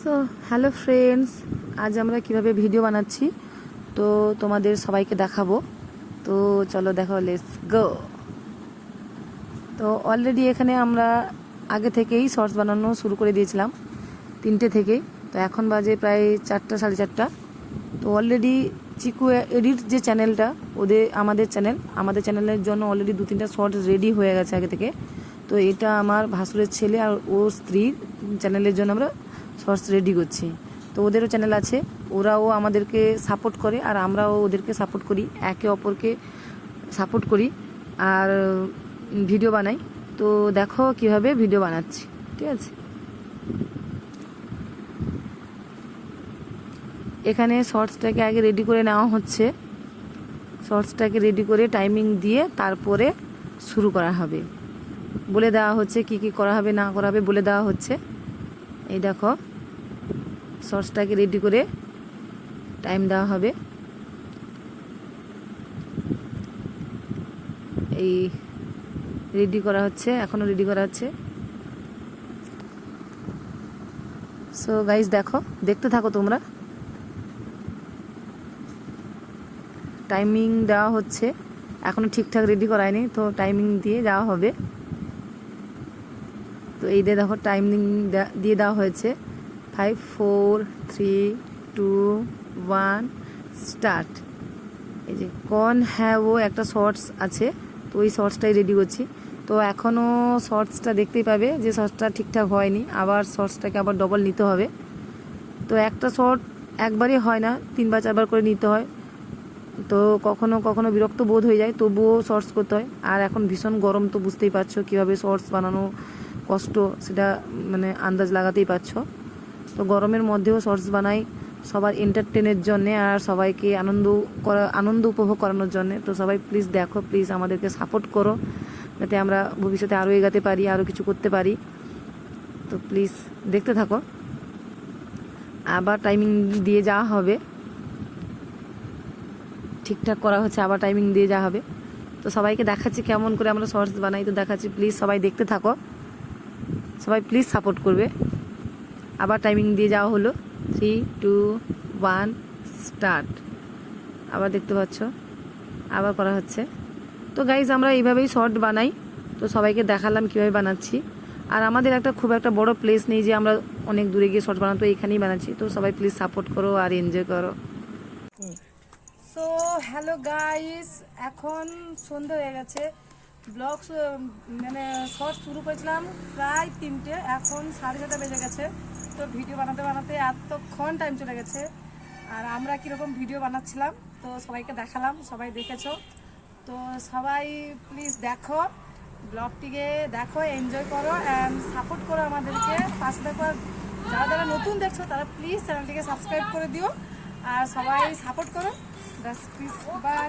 So hello friends আজ আমরা কীভাবে ভিডিও বানাচ্ছি? তো তোমাদের সবাইকে দেখাবো। তো চলো দেখো লেটস গো তো অলরেডি এখানে আমরা আগে থেকেই শর্টস বানানো শুরু করে দিয়েছিলাম, তিনটে থেকেই তো এখন বাজে প্রায় চারটা, সাড়ে চারটা। তো অলরেডি চিকু এডিট যে চ্যানেলটা ওদের আমাদের চ্যানেল আমাদের চ্যানেলের জন্য অলরেডি দু, তিনটা শর্টস রেডি হয়ে গেছে আগে থেকে। তো এটা আমার ভাসুরের ছেলে আর ওর স্ত্রীর চ্যানেলের জন্য আমরা শর্টস রেডি করছি। তো ওদেরও চ্যানেল আছে, ওরাও আমাদেরকে সাপোর্ট করে, আর আমরাও ওদেরকে সাপোর্ট করি, একে অপরকে সাপোর্ট করি, আর ভিডিও বানাই। তো দেখো কীভাবে ভিডিও বানাচ্ছি, ঠিক আছে? এখানে শর্টসটাকে আগে রেডি করে নেওয়া হচ্ছে। শর্টসটাকে রেডি করে টাইমিং দিয়ে তারপরে শুরু করা হবে। বলে দেওয়া হচ্ছে কি কি করা হবে, না করা হবে, বলে দেওয়া হচ্ছে। এই দেখো শর্টসটাকে রেডি করে টাইম দেওয়া হবে। এই রেডি করা হচ্ছে, এখনও রেডি করা হচ্ছে। সো গাইজ দেখো, দেখতে থাকো তোমরা। টাইমিং দেওয়া হচ্ছে, এখনও ঠিকঠাক রেডি করায়নি তো টাইমিং দিয়ে যাওয়া হবে। এই দিয়ে দেখো টাইমিং দিয়ে দেওয়া হয়েছে। Five four three two one start এই যে কন হ্যাঁ ও একটা শর্টস আছে, তো ওই শর্টসটাই রেডি করছি। তো এখনও শর্টসটা দেখতেই পাবে যে শর্টসটা ঠিকঠাক হয়নি। আবার শর্টসটাকে আবার ডবল নিতে হবে। তো একটা শর্ট একবারই হয় না, তিনবার, চারবার করে নিতে হয়। তো কখনো কখনো বিরক্ত বোধ হয়ে যায়, তবুও শর্টস করতে হয়। আর এখন ভীষণ গরম, তো বুঝতেই পারছ কীভাবে শর্টস বানানো কষ্ট, সেটা মানে আন্দাজ লাগাতেই পারছ। তো গরমের মধ্যেও শর্টস বানাই, সবার এন্টারটেনের জন্যে আর সবাইকে আনন্দ করা, আনন্দ উপভোগ করানোর জন্যে। তো সবাই প্লিজ দেখো প্লিজ আমাদেরকে সাপোর্ট করো, যাতে আমরা ভবিষ্যতে আরও এগাতে পারি আরও কিছু করতে পারি। তো প্লিজ দেখতে থাকো। আবার টাইমিং দিয়ে যাওয়া হবে। ঠিকঠাক করা হচ্ছে, আবার টাইমিং দিয়ে যাওয়া হবে। তো সবাইকে দেখাচ্ছি কেমন করে আমরা শর্টস বানাই, তো দেখাচ্ছি প্লিজ সবাই দেখতে থাকো। সবাই প্লিজ সাপোর্ট করবে। আবার টাইমিং দিয়ে যাওয়া হলো। থ্রি টু ওয়ান স্টার্ট আবার দেখতে পাচ্ছ, আবার করা হচ্ছে। তো গাইজ আমরা এইভাবেই শর্ট বানাই। তো সবাইকে দেখালাম কীভাবে বানাচ্ছি। আর আমাদের একটা খুব একটা বড় প্লেস নেই যে আমরা অনেক দূরে গিয়ে শর্ট বানাতো এইখানেই বানাচ্ছি। তো সবাই প্লিজ সাপোর্ট করো আর এনজয় করো। সো হ্যালো গাইস এখন সন্ধ্যা হয়ে গেছে। ব্লগ মানে শর্ট শুরু করেছিলাম প্রায় তিনটে, এখন সাড়ে ছটা বেজে গেছে। তো ভিডিও বানাতে বানাতে এতক্ষণ টাইম চলে গেছে। আর আমরা কীরকম ভিডিও বানাচ্ছিলাম, তো সবাইকে দেখালাম, সবাই দেখেছ। তো সবাই প্লিজ দেখো, ব্লগটিকে দেখো এনজয় করো অ্যান্ড সাপোর্ট করো আমাদেরকে। পাশে দেখো যারা যারা নতুন দেখছ, তারা প্লিজ চ্যানেলটিকে সাবস্ক্রাইব করে দিও। আর সবাই সাপোর্ট করো। Please by